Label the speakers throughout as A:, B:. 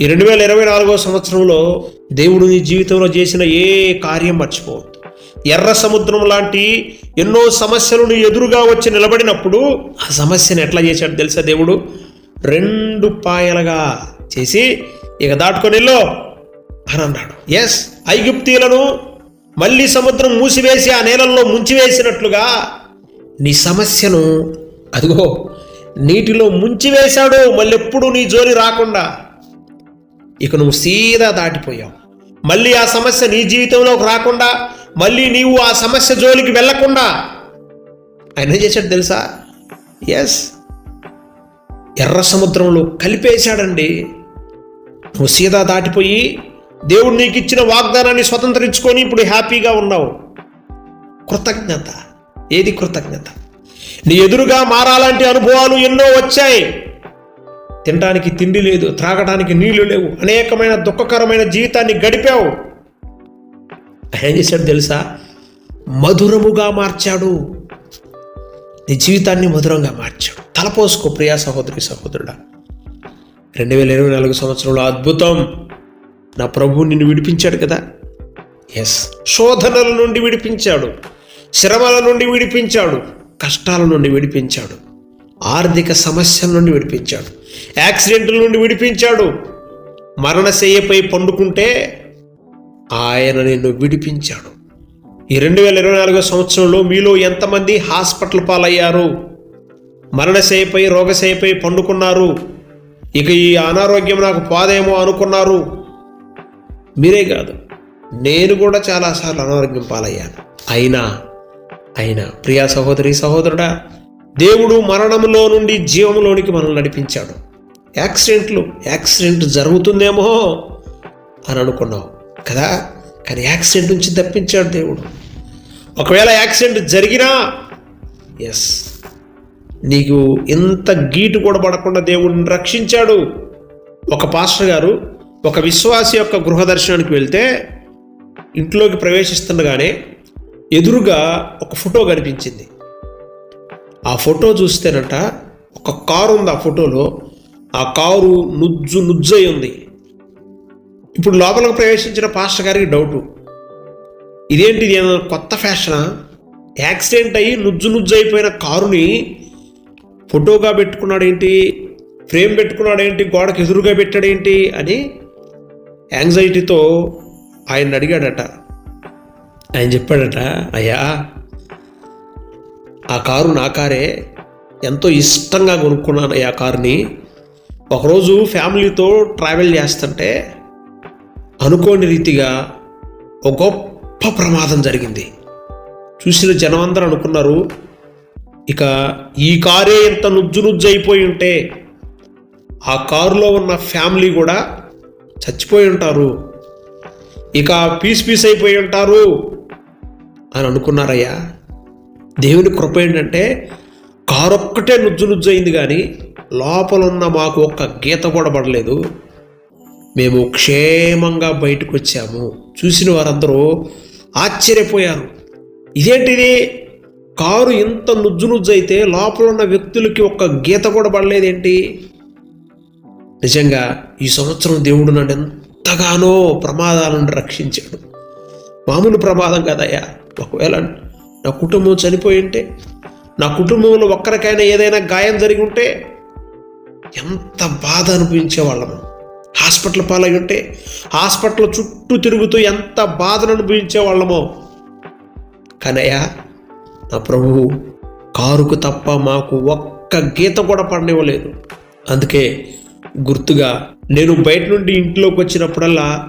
A: ఈ రెండు వేల ఇరవై నాలుగో సంవత్సరంలో దేవుడు నీ జీవితంలో చేసిన ఏ కార్యం మర్చిపోవద్దు. ఎర్ర సముద్రం లాంటి ఎన్నో సమస్యలు నీ ఎదురుగా వచ్చి నిలబడినప్పుడు ఆ సమస్యను ఎట్లా చేశాడు తెలుసా దేవుడు? రెండు పాయలుగా చేసి ఇక దాటుకొని వెళ్ళో అని అన్నాడు. ఎస్ ఐగుప్తీలను మళ్ళీ సముద్రం మూసివేసి ఆ నీళ్ళల్లో ముంచివేసినట్లుగా నీ సమస్యను అదిగో నీటిలో ముంచివేశాడు మళ్ళీ ఎప్పుడు నీ జోలి రాకుండా ఇక నువ్వు సీదా దాటిపోయావు. మళ్ళీ ఆ సమస్య నీ జీవితంలోకి రాకుండా మళ్ళీ నీవు ఆ సమస్య జోలికి వెళ్ళకుండా ఆయన ఏం చేశాడు తెలుసా? ఎస్ ఎర్ర సముద్రంలో కలిపేశాడండి. నువ్వు సీదా దాటిపోయి దేవుడు నీకు ఇచ్చిన వాగ్దానాన్ని స్వతంత్రించుకొని ఇప్పుడు హ్యాపీగా ఉన్నావు. కృతజ్ఞత. ఏది కృతజ్ఞత? నీ ఎదురుగా మారాలంటే అనుభవాలు ఎన్నో వచ్చాయి. తినడానికి తిండి లేదు త్రాగడానికి నీళ్ళు లేవు అనేకమైన దుఃఖకరమైన జీవితాన్ని గడిపావు. ఏం చేశాడు తెలుసా? మధురముగా మార్చాడు. నీ జీవితాన్ని మధురంగా మార్చాడు. తలపోసుకో ప్రియా సహోదరి సహోదరుడా. రెండు వేల ఇరవై నాలుగు సంవత్సరంలో అద్భుతం. నా ప్రభు నిన్ను విడిపించాడు కదా? ఎస్ శోధనల నుండి విడిపించాడు. శ్రమల నుండి విడిపించాడు. కష్టాల నుండి విడిపించాడు. ఆర్థిక సమస్యల నుండి విడిపించాడు. యాక్సిడెంట్ల నుండి విడిపించాడు. మరణశయ్యపై పండుకుంటే ఆయన నిన్ను విడిపించాడు. ఈ రెండు వేల ఇరవై నాలుగో సంవత్సరంలో మీలో ఎంతమంది హాస్పిటల్ పాలయ్యారు? మరణశయ్యపై రోగశయ్యపై పండుకున్నారు. ఇక ఈ అనారోగ్యం నాకు పోదేమో అనుకున్నారు. మీరే కాదు నేను కూడా చాలాసార్లు అనారోగ్యం పాలయ్యాను. అయినా అయినా ప్రియా సహోదరి సహోదరుడా దేవుడు మరణంలో నుండి జీవంలోనికి మనల్ని నడిపించాడు. యాక్సిడెంట్లు యాక్సిడెంట్ జరుగుతుందేమో అని అనుకున్నావు కదా. కానీ యాక్సిడెంట్ నుంచి తప్పించాడు దేవుడు. ఒకవేళ యాక్సిడెంట్ జరిగినా ఎస్ నీకు ఇంత గీటు కూడా పడకుండా దేవుడిని రక్షించాడు. ఒక పాస్టర్ గారు ఒక విశ్వాసి యొక్క గృహ దర్శనానికి వెళ్తే ఇంట్లోకి ప్రవేశిస్తుండగానే ఎదురుగా ఒక ఫోటో కనిపించింది. ఆ ఫోటో చూస్తేనట ఒక కారు ఉంది ఆ ఫోటోలో. ఆ కారు నుజ్జు నుజ్జై ఉంది. ఇప్పుడు లోపలికి ప్రవేశించిన పాస్టర్ గారికి డౌటు. ఇదేంటి ఇది ఏమైనా కొత్త ఫ్యాషనా? యాక్సిడెంట్ అయ్యి నుజ్జు నుజ్జు అయిపోయిన కారుని ఫోటోగా పెట్టుకున్నాడేంటి? ఫ్రేమ్ పెట్టుకున్నాడేంటి? గోడకు ఎదురుగా పెట్టాడేంటి? అని యాంగ్జైటీతో ఆయన అడిగాడట. ఆయన చెప్పాడట అయ్యా ఆ కారు నా కారే ఎంతో ఇష్టంగా కొనుక్కున్నాను ఆ కారుని. ఒకరోజు ఫ్యామిలీతో ట్రావెల్ చేస్తుంటే అనుకోని రీతిగా ఒక గొప్ప ప్రమాదం జరిగింది. చూసిన జనం అందరూ అనుకున్నారు ఇక ఈ కారే ఎంత నుజ్జు నుజ్జు అయిపోయి ఉంటే ఆ కారులో ఉన్న ఫ్యామిలీ కూడా చచ్చిపోయి ఉంటారు. ఇక పీస్ పీస్ అయిపోయి ఉంటారు అని అనుకున్నారయ్యా. దేవుని కృప ఏంటంటే కారు ఒక్కటే నుజ్జు నుజ్జు అయింది కానీ లోపలున్న మాకు ఒక్క గీత కూడా పడలేదు. మేము క్షేమంగా బయటకు వచ్చాము. చూసిన వారందరూ ఆశ్చర్యపోయారు. ఇదేంటిది? కారు ఇంత నుజ్జు నుజ్జు అయితే లోపల ఉన్న వ్యక్తులకి ఒక్క గీత కూడా పడలేదేంటి? నిజంగా ఈ సంవత్సరం దేవుడు నన్ను ఎంతగానో ప్రమాదాల నుండి రక్షించాడు. మామూలు ప్రమాదం కదయ్యా. ఒకవేళ నా కుటుంబం చనిపోయి ఉంటే నా కుటుంబంలో ఒక్కరికైనా ఏదైనా గాయం జరిగి ఉంటే ఎంత బాధ అనిపించేవాళ్ళము హాస్పిటల్ పాలై ఉంటే హాస్పిటల్ చుట్టూ తిరుగుతూ ఎంత బాధను అనుభవించేవాళ్ళమో. కానయ్యా నా ప్రభువు కారుకు తప్ప మాకు ఒక్క గీత కూడా పడనివ్వలేదు అందుకే గుర్తుగా నేను బయట నుండి ఇంట్లోకి వచ్చినప్పుడల్లా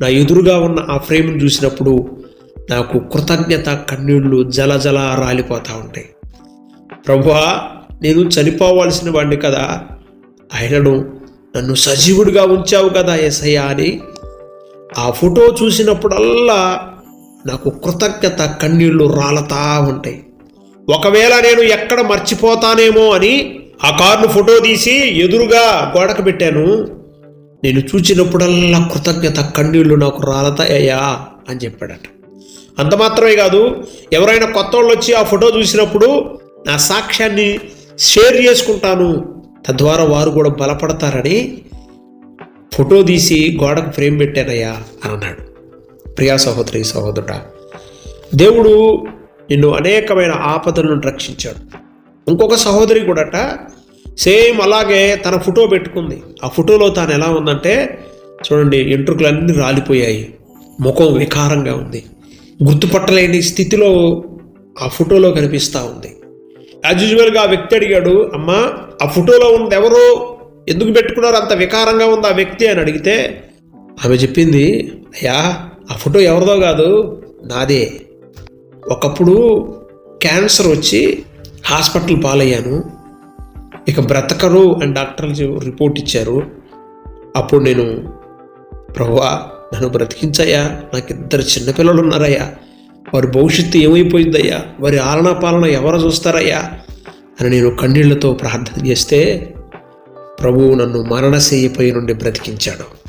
A: నా ఎదురుగా ఉన్న ఆ ఫ్రేమ్ని చూసినప్పుడు నాకు కృతజ్ఞత కన్నీళ్ళు జల రాలిపోతూ ఉంటాయి. ప్రభువా నేను చనిపోవాల్సిన వాడిని కదా. ఆయనను నన్ను సజీవుడిగా ఉంచావు కదా ఎసయ్యా అని ఆ ఫోటో చూసినప్పుడల్లా నాకు కృతజ్ఞత కన్నీళ్ళు రాలతా ఉంటాయి. ఒకవేళ నేను ఎక్కడ మర్చిపోతానేమో అని ఆ కారును ఫోటో తీసి ఎదురుగా గోడకు పెట్టాను. నేను చూచినప్పుడల్లా కృతజ్ఞత కన్నీళ్ళు నాకు రాలతాయ్యా అని చెప్పాడట. అంత మాత్రమే కాదు ఎవరైనా కొత్త వాళ్ళు వచ్చి ఆ ఫోటో చూసినప్పుడు నా సాక్ష్యాన్ని షేర్ చేసుకుంటాను. తద్వారా వారు కూడా బలపడతారని ఫోటో తీసి గోడకు ఫ్రేమ్ పెట్టానయ్యా అని అన్నాడు. ప్రియా సహోదరి సహోదరుడ దేవుడు నిన్ను అనేకమైన ఆపదల నుండి రక్షించాడు. ఇంకొక సహోదరి కూడాట సేమ్ అలాగే తన ఫోటో పెట్టుకుంది. ఆ ఫోటోలో తాను ఎలా ఉందంటే చూడండి ఎంట్రుకలన్నీ రాలిపోయాయి. ముఖం వికారంగా ఉంది. గుర్తుపట్టలేని స్థితిలో ఆ ఫోటోలో కనిపిస్తూ ఉంది. యాజ్ యూజువల్గా ఆ వ్యక్తి అడిగాడు అమ్మా ఆ ఫోటోలో ఉంది ఎవరో ఎందుకు పెట్టుకున్నారు? అంత వికారంగా ఉంది ఆ వ్యక్తి? అని అడిగితే ఆమె చెప్పింది అయ్యా ఆ ఫోటో ఎవరిదో కాదు నాదే. ఒకప్పుడు క్యాన్సర్ వచ్చి హాస్పిటల్ పాలయ్యాను. ఇక బ్రతకరు అని డాక్టర్లు రిపోర్ట్ ఇచ్చారు. అప్పుడు నేను ప్రభువా నన్ను బ్రతికించయ్యా. నాకు ఇద్దరు చిన్నపిల్లలు ఉన్నారయ్యా వారి భవిష్యత్తు ఏమైపోయిందయ్యా? వారి ఆలనా పాలన ఎవరు చూస్తారయ్యా? అని నేను కన్నీళ్ళతో ప్రార్థన చేస్తే ప్రభువు నన్ను మరణశయ్యపై నుండి బ్రతికించాడు.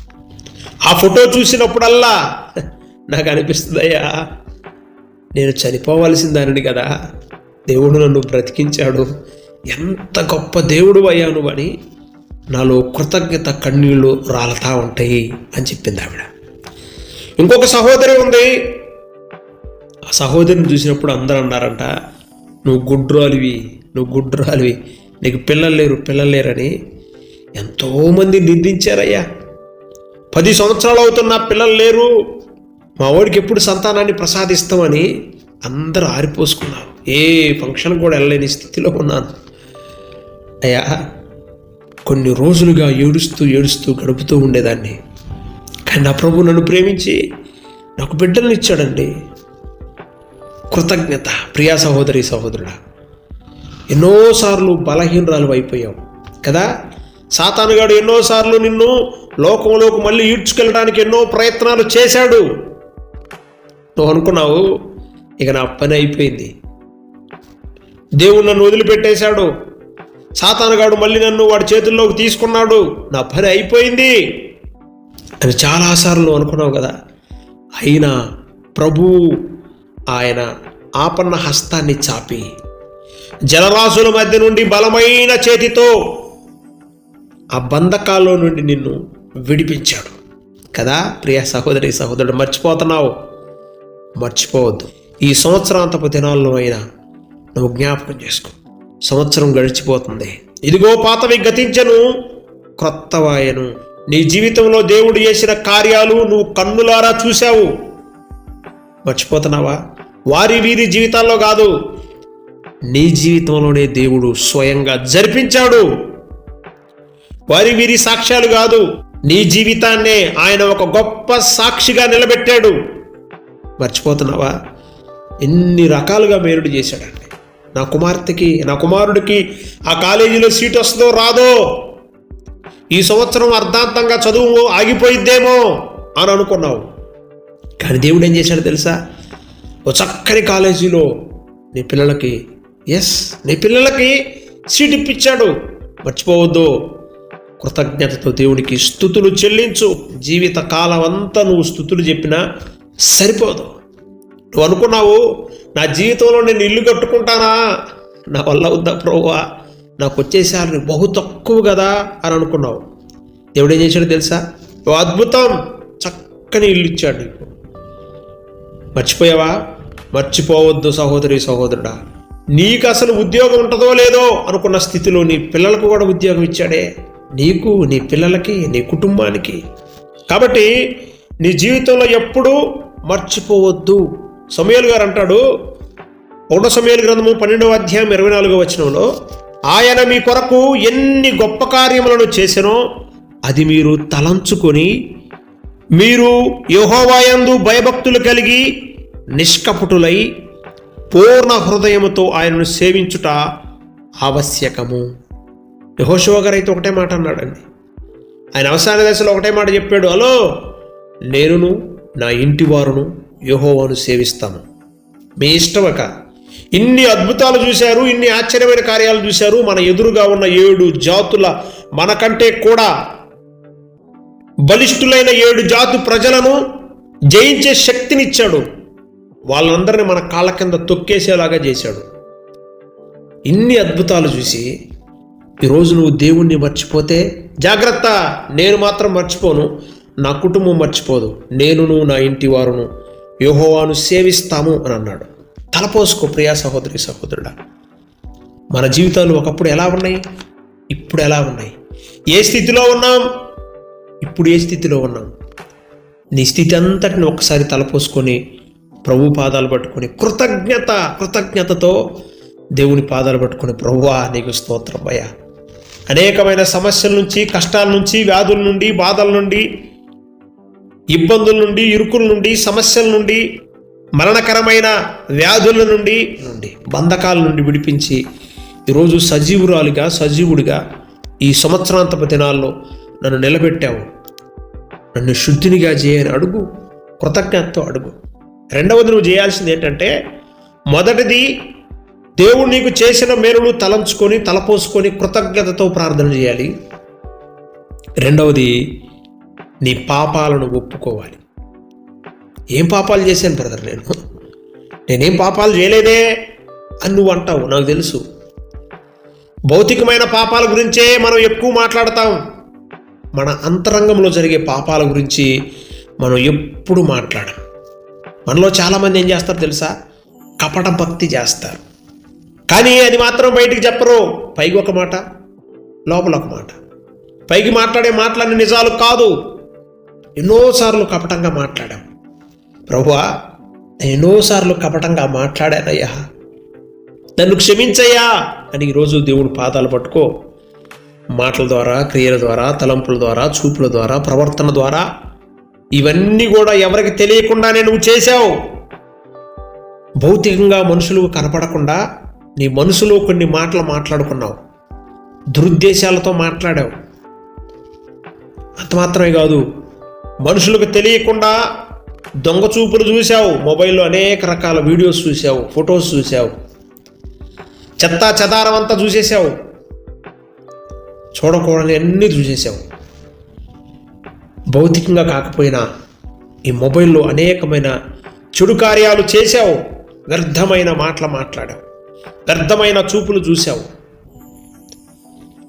A: ఆ ఫోటో చూసినప్పుడల్లా నాకు అనిపిస్తుందయ్యా నేను చనిపోవలసిందానని కదా. దేవుడు నన్ను బ్రతికించాడు. ఎంత గొప్ప దేవుడు అయ్యాను అని నాలో కృతజ్ఞత కన్నీళ్ళు రాలతా ఉంటాయి అని చెప్పింది ఆవిడ. ఇంకొక సహోదరి ఉంది. ఆ సహోదరిని చూసినప్పుడు అందరూ అన్నారంట నువ్వు గుడ్రాలివి నువ్వు గుడ్రాలివి నీకు పిల్లలు లేరు పిల్లలు లేరని ఎంతోమంది నిందించారయ్యా. పది సంవత్సరాలు అవుతున్న పిల్లలు లేరు మా వాడికి ఎప్పుడు సంతానాన్ని ప్రసాదిస్తామని అందరూ ఆరిపోసుకున్నారు. ఏ ఫంక్షన్ కూడా వెళ్ళలేని స్థితిలో ఉన్నాను. అయ్యా కొన్ని రోజులుగా ఏడుస్తూ ఏడుస్తూ గడుపుతూ ఉండేదాన్ని. కానీ నా ప్రభు నన్ను ప్రేమించి నాకు బిడ్డలను ఇచ్చాడండి. కృతజ్ఞత ప్రియా సహోదరి సహోదరుడా. ఎన్నోసార్లు బలహీనరాలు అయిపోయావు కదా? సాతానుగాడు ఎన్నోసార్లు నిన్ను లోకంలోకి మళ్ళీ ఈడ్చుకెళ్ళడానికి ఎన్నో ప్రయత్నాలు చేశాడు. నువ్వు అనుకున్నావు ఇక నా పని అయిపోయింది. దేవుడు నన్ను వదిలిపెట్టేశాడు. సాతానుగాడు మళ్ళీ నన్ను వాడి చేతుల్లోకి తీసుకున్నాడు. నా పని అయిపోయింది. అని చాలాసార్లు అనుకున్నావు కదా. అయినా ప్రభువు ఆయన ఆపన్న హస్తాన్ని చాపి జలరాశుల మధ్య నుండి బలమైన చేతితో ఆ బంధకాల్లో నుండి నిన్ను విడిపించాడు. కదా ప్రియ సహోదరి సహోదరుడు మర్చిపోతున్నావు? మర్చిపోవద్దు. ఈ సంవత్సరాంతపు దినాల్లో అయినా నువ్వు జ్ఞాపకం చేసుకో. సంవత్సరం గడిచిపోతుంది. ఇదిగో పాతవి గతించను క్రొత్తవాయను నీ జీవితంలో దేవుడు చేసిన కార్యాలు నువ్వు కన్నులారా చూశావు. మర్చిపోతున్నావా? వారి వీరి జీవితాల్లో కాదు. నీ జీవితంలోనే దేవుడు స్వయంగా జరిపించాడు. వారి వీరి సాక్ష్యాలు కాదు. నీ జీవితాన్నే ఆయన ఒక గొప్ప సాక్షిగా నిలబెట్టాడు. మర్చిపోతున్నావా? ఎన్ని రకాలుగా మేలుడు చేశాడండి. నా కుమార్తెకి నా కుమారుడికి ఆ కాలేజీలో సీట్ వస్తుందో రాదో ఈ సంవత్సరం అర్ధాంతంగా చదువు ఆగిపోయిద్దేమో అని అనుకున్నావు. కానీ దేవుడు ఏం చేశాడు తెలుసా? ఓ చక్కని కాలేజీలో నీ పిల్లలకి ఎస్ నీ పిల్లలకి సీట్ ఇప్పించాడు. మర్చిపోవద్దు. కృతజ్ఞతతో దేవునికి స్థుతులు చెల్లించు. జీవిత కాలం అంతా నువ్వు స్థుతులు చెప్పినా సరిపోదు. నువ్వు అనుకున్నావు నా జీవితంలో నేను ఇల్లు కట్టుకుంటానా? నా వల్ల ఉందా ప్రోవా నాకు వచ్చే బహు తక్కువ కదా అని అనుకున్నావు. దేవుడు ఏం చేశాడు తెలుసా? ఓ అద్భుతం! చక్కని ఇల్లు ఇచ్చాడు నీకు. మర్చిపోయావా? మర్చిపోవద్దు సహోదరి సహోదరుడా. నీకు అసలు ఉద్యోగం ఉంటుందో లేదో అనుకున్న స్థితిలో నీ పిల్లలకు కూడా ఉద్యోగం ఇచ్చాడే. నీకు నీ పిల్లలకి నీ కుటుంబానికి. కాబట్టి నీ జీవితంలో ఎప్పుడూ మర్చిపోవద్దు. సమయాలు గారు అంటాడు. ఒకటో సమయాల గ్రంథము పన్నెండవ అధ్యాయం ఇరవై నాలుగో వచనంలో ఆయన మీ కొరకు ఎన్ని గొప్ప కార్యములను చేసినో అది మీరు తలంచుకొని మీరు యహోవాయందు భయభక్తులు కలిగి నిష్కపటులై పూర్ణ హృదయముతో ఆయనను సేవించుట ఆవశ్యకము. యహోశివ గారు అయితే ఒకటే మాట అన్నాడండి. ఆయన అవసాన దశలో ఒకటే మాట చెప్పాడు హలో నేనును నా ఇంటి వారును యహోవాను సేవిస్తాను. మీ ఇష్టమక ఇన్ని అద్భుతాలు చూశారు ఇన్ని ఆశ్చర్యమైన కార్యాలు చూశారు మన ఎదురుగా ఉన్న ఏడు జాతుల మనకంటే కూడా బలిష్ఠులైన ఏడు జాతు ప్రజలను జయించే శక్తినిచ్చాడు. వాళ్ళందరినీ మన కాళ్ళ కింద తొక్కేసేలాగా చేశాడు. ఇన్ని అద్భుతాలు చూసి ఈరోజు నువ్వు దేవుణ్ణి మర్చిపోతే జాగ్రత్త నేను మాత్రం మర్చిపోను నా కుటుంబం మర్చిపోదు నేనును నా ఇంటి వారును యోహోవాను సేవిస్తాము అని అన్నాడు. తలపోసుకో ప్రియా సహోదరి సహోదరుడా. మన జీవితాలు ఒకప్పుడు ఎలా ఉన్నాయి? ఇప్పుడు ఎలా ఉన్నాయి? ఏ స్థితిలో ఉన్నాం? ఇప్పుడు ఏ స్థితిలో ఉన్నాం? నీ స్థితి అంతటిని ఒకసారి తలపోసుకొని ప్రభు పాదాలు పట్టుకొని కృతజ్ఞత కృతజ్ఞతతో దేవుని పాదాలు పట్టుకొని ప్రభువా నీకు స్తోత్రం అయ్యా. అనేకమైన సమస్యల నుంచి కష్టాల నుంచి వ్యాధుల నుండి బాధల నుండి ఇబ్బందుల నుండి ఇరుకుల నుండి సమస్యల నుండి మరణకరమైన వ్యాధుల నుండి నుండి బంధకాల నుండి విడిపించి ఈరోజు సజీవురాలిగా సజీవుడిగా ఈ సంవత్సరాంతపు దినాల్లో నన్ను నిలబెట్టావు. నన్ను శుద్ధినిగా చేయని అడుగు కృతజ్ఞతతో అడుగు. రెండవది నువ్వు చేయాల్సింది ఏంటంటే మొదటిది దేవుడు నీకు చేసిన మేలును తలంచుకొని తలపోసుకొని కృతజ్ఞతతో ప్రార్థన చేయాలి. రెండవది నీ పాపాలను ఒప్పుకోవాలి. ఏం పాపాలు చేశాను బ్రదర్ నేను? నేనేం పాపాలు చేయలేదే అని నువ్వు అంటావు నాకు తెలుసు. భౌతికమైన పాపాల గురించే మనం ఎక్కువ మాట్లాడతాం. మన అంతరంగంలో జరిగే పాపాల గురించి మనం ఎప్పుడు మాట్లాడం మనలో చాలామంది ఏం చేస్తారు తెలుసా? కపట భక్తి చేస్తారు. కానీ అది మాత్రం బయటికి చెప్పరు. పైకి ఒక మాట లోపల ఒక మాట. పైకి మాట్లాడే మాటలన్నీ నిజాలు కాదు. ఎన్నోసార్లు కపటంగా మాట్లాడాం. ప్రభువా ఎన్నోసార్లు కపటంగా మాట్లాడానయ్యా. నన్ను క్షమించయ్యా అని ఈరోజు దేవుడు పాదాలు పట్టుకో మాటల ద్వారా క్రియల ద్వారా తలంపుల ద్వారా చూపుల ద్వారా ప్రవర్తన ద్వారా ఇవన్నీ కూడా ఎవరికి తెలియకుండానే నువ్వు చేశావు. భౌతికంగా మనుషులు కనపడకుండా నీ మనసులో కొన్ని మాటలు మాట్లాడుకున్నావు. దురుద్దేశాలతో మాట్లాడావు. అంత మాత్రమే కాదు మనుషులకు తెలియకుండా దొంగ చూపులు చూసావు మొబైల్లో అనేక రకాల వీడియోస్ చూసావు ఫొటోస్ చూసావు చెత్తా చెదారం అంతా చూసేసావు చూడకూడని అన్నీ చూసేసావు భౌతికంగా కాకపోయినా ఈ మొబైల్లో అనేకమైన చెడు కార్యాలు చేశావు. వ్యర్థమైన మాటలు మాట్లాడావు. వ్యర్థమైన చూపులు చూశావు.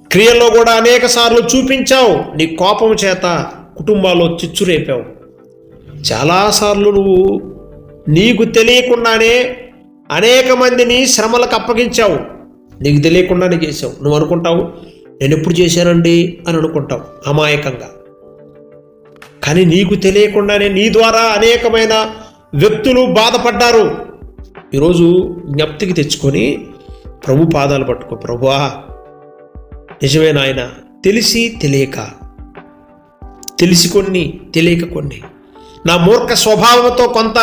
A: క్రియల్లో కూడా అనేక సార్లు చూపించావు. నీ కోపం చేత కుటుంబాల్లో చిచ్చు రేపావు. చాలాసార్లు నువ్వు నీకు తెలియకుండానే అనేక మందిని శ్రమలకు అప్పగించావు. నీకు తెలియకుండానే చేసావు నువ్వు అనుకుంటావు నేను ఎప్పుడు చేశానండి? అని అనుకుంటావు అమాయకంగా. కానీ నీకు తెలియకుండానే నీ ద్వారా అనేకమైన వ్యక్తులు బాధపడ్డారు. ఈరోజు జ్ఞప్తికి తెచ్చుకొని ప్రభు పాదాలు పట్టుకో. ప్రభువా నిజమే నాయన తెలిసి తెలియక తెలిసి కొన్ని తెలియక కొన్ని. నా మూర్ఖ స్వభావంతో కొంత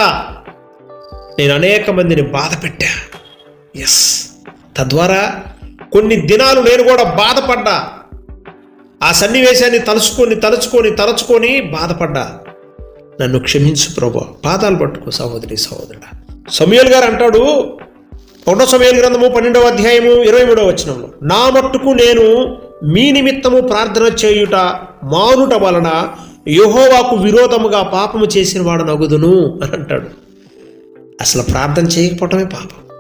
A: నేను అనేక మందిని బాధ పెట్టా. ఎస్ తద్వారా కొన్ని దినాలు నేను కూడా బాధపడ్డా. ఆ సన్నివేశాన్ని తలుచుకొని తలుచుకొని తలుచుకొని బాధపడ్డా. నన్ను క్షమించు ప్రభు. పాదాలు పట్టుకో సహోదరి సహోదరుడ. సమయల్ గారు అంటాడు ఒకటో సమయల్ గ్రంథము పన్నెండవ అధ్యాయము ఇరవై మూడవ వచనంలో నా మట్టుకు నేను మీ నిమిత్తము ప్రార్థన చేయుట మానుట వలన యహోవాకు విరోధముగా పాపము చేసిన వాడు నగుదును అని అంటాడు. అసలు ప్రార్థన చేయకపోవటమే పాపం.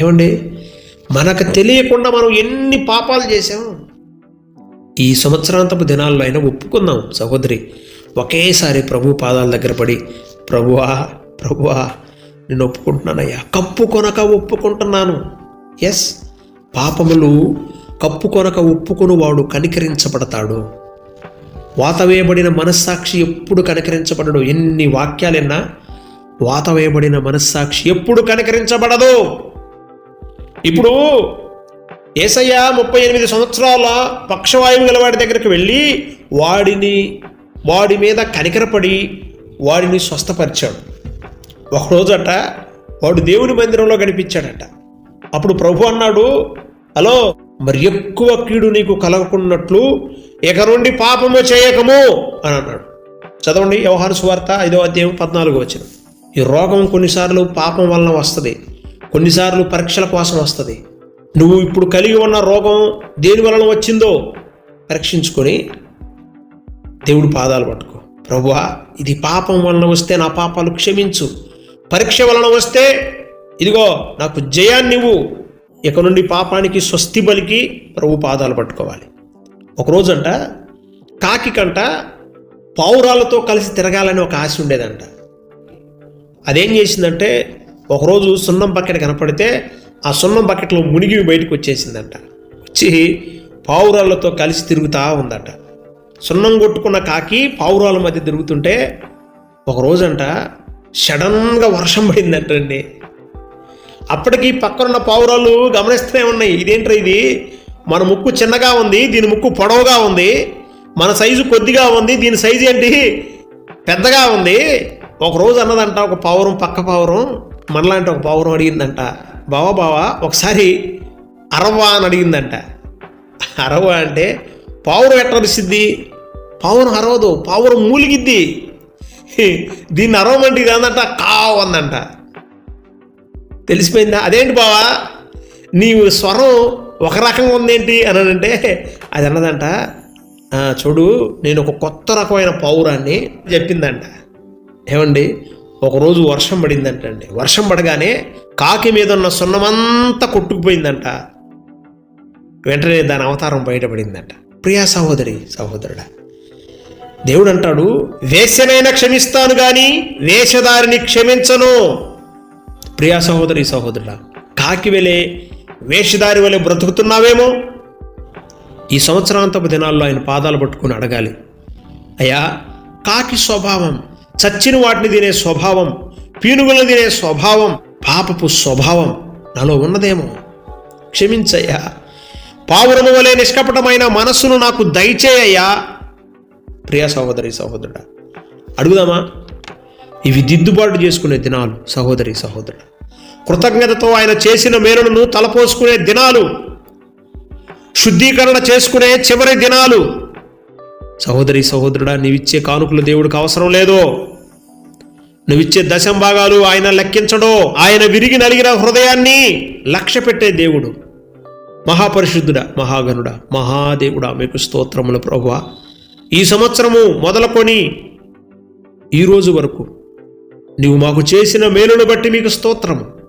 A: ఏమండి? మనకు తెలియకుండా మనం ఎన్ని పాపాలు చేసాము ఈ సంవత్సరాంతపు దినాల్లో అయినా ఒప్పుకుందాం సహోదరి. ఒకేసారి ప్రభు పాదాల దగ్గర పడి ప్రభువా ప్రభువా నేను ఒప్పుకుంటున్నానయ్యా. కప్పు కొనక ఒప్పుకుంటున్నాను. ఎస్ పాపములు కప్పు కొనక ఒప్పుకొని వాడు కనికరించబడతాడు. వాత వేయబడిన మనస్సాక్షి ఎప్పుడు కనికరించబడడు? ఎన్ని వాక్యాలన్నా వాతవేయబడిన మనస్సాక్షి ఎప్పుడు కనకరించబడదు? ఇప్పుడు ఏసయ్య ముప్పై ఎనిమిది సంవత్సరాల పక్షవాయువు గలవాడి దగ్గరికి వెళ్ళి వాడిని వాడి మీద కనికరపడి వాడిని స్వస్థపరిచాడు. ఒకరోజట వాడు దేవుని మందిరంలో కనిపించాడట. అప్పుడు ప్రభు అన్నాడు హలో మరి ఎక్కువ కీడు నీకు కలగకున్నట్లు ఇక నుండి పాపము చేయకము అని అన్నాడు. చదవండి వ్యవహార సువార్త ఐదో అధ్యాయం పద్నాలుగు వచ్చిన ఈ రోగం కొన్నిసార్లు పాపం వలన వస్తుంది. కొన్నిసార్లు పరీక్షల కోసం వస్తుంది. నువ్వు ఇప్పుడు కలిగి ఉన్న రోగం దేని వలన వచ్చిందో పరీక్షించుకొని దేవుడు పాదాలు పట్టుకో. ప్రభువా ఇది పాపం వలన వస్తే నా పాపాలు క్షమించు. పరీక్ష వలన వస్తే ఇదిగో నాకు జయాన్ని ఇవ్వు. ఇక నుండి పాపానికి స్వస్తి బలికి ప్రభు పాదాలు పట్టుకోవాలి. ఒకరోజంట కాకి కంట పావురాలతో కలిసి తిరగాలని ఒక ఆశ ఉండేదంట. అదేం చేసిందంటే ఒకరోజు సున్నం బకెట్ కనపడితే ఆ సున్నం బకెట్లో మునిగి బయటకు వచ్చేసిందంట. వచ్చి పావురాలతో కలిసి తిరుగుతూ ఉందట. సున్నం కొట్టుకున్న కాకి పావురాల మధ్య తిరుగుతుంటే ఒకరోజంట సడన్గా వర్షం పడిందంటండి. అప్పటికి పక్కనున్న పావురాలు గమనిస్తూనే ఉన్నాయి. ఇదేంట్రా ఇది? మన ముక్కు చిన్నగా ఉంది దీని ముక్కు పొడవుగా ఉంది మన సైజు కొద్దిగా ఉంది దీని సైజు ఏంటి? పెద్దగా ఉంది. ఒక రోజు అన్నదంట ఒక పావురం పక్క పావురం మనలాంటి ఒక పావురం అడిగిందంట. బావా బావా ఒకసారి అరవా అని అడిగిందంట. అరవ అంటే పావురం ఎట్లా అరిసిద్ది పావురం అరవదు పావురం మూలిగిద్ది. దీన్ని అరవమంటే ఇది అందంట కావు అందంట. తెలిసిపోయిందా? అదేంటి బావా? నీవు స్వరం ఒక రకంగా ఉందేంటి అని అంటే అది అన్నదంట చూడు నేను ఒక కొత్త రకమైన పౌరాన్ని చెప్పిందంట ఏమండి? ఒకరోజు వర్షం పడిందంటండి. వర్షం పడగానే కాకి మీద ఉన్న సున్నమంతా కొట్టుకుపోయిందంట. వెంటనే దాని అవతారం బయటపడిందంట ప్రియా సహోదరి సహోదరుడా దేవుడు అంటాడు వేశ్యనైనా క్షమిస్తాను కానీ వేషధారిని క్షమించను. ప్రియా సహోదరి సహోదరుడా కాకి వెలే వేషధారి వలె బ్రతుకుతున్నావేమో? ఈ సంవత్సరాంతపు దినాల్లో ఆయన పాదాలు పట్టుకుని అడగాలి. అయ్యా కాకి స్వభావం చచ్చిన వాటిని తినే స్వభావం పీనుగులను తినే స్వభావం పాపపు స్వభావం నాలో ఉన్నదేమో. క్షమించయ్యా. పావురము వలె నిష్కపటమైన మనస్సును నాకు దయచేయ్యా ప్రియ సహోదరి సహోదరుడా అడుగుదామా? ఇవి దిద్దుబాటు చేసుకునే దినాలు సహోదరి సహోదరుడు. కృతజ్ఞతతో ఆయన చేసిన మేలులను తలపోసుకునే దినాలు శుద్ధీకరణ చేసుకునే చివరి దినాలు. సహోదరి సహోదరుడా నీవిచ్చే కానుకలు దేవుడికి అవసరం లేదో. నువ్విచ్చే దశంభాగాలు ఆయన లెక్కించడో ఆయన విరిగి నలిగిన హృదయాన్ని లక్ష్య పెట్టే దేవుడు. మహాపరిశుద్ధుడా మహాగనుడ మహాదేవుడా మీకు స్తోత్రములు ప్రభువ. ఈ సంవత్సరము మొదలుకొని ఈ రోజు వరకు నీవు మాకు చేసిన మేలును బట్టి మీకు స్తోత్రము.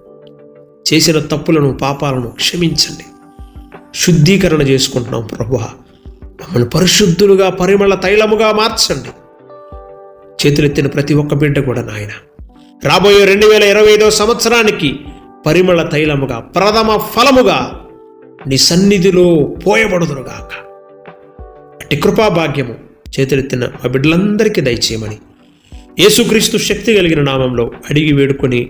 A: చేసిన తప్పులను పాపాలను క్షమించండి. శుద్ధీకరణ చేసుకుంటున్నాం ప్రభువా. మమ్మల్ని పరిశుద్ధులుగా పరిమళ తైలముగా మార్చండి. చేతులెత్తిన ప్రతి ఒక్క బిడ్డ కూడా నాయన. రాబోయే రెండు వేల ఇరవై ఐదో సంవత్సరానికి పరిమళ తైలముగా ప్రథమ ఫలముగా నీ సన్నిధిలో పోయబడుదురుగాక. అట్టి కృపాభాగ్యము చేతులెత్తిన మా బిడ్డలందరికీ దయచేయమని. యేసుక్రీస్తు శక్తి కలిగిన నామంలో అడిగి వేడుకొని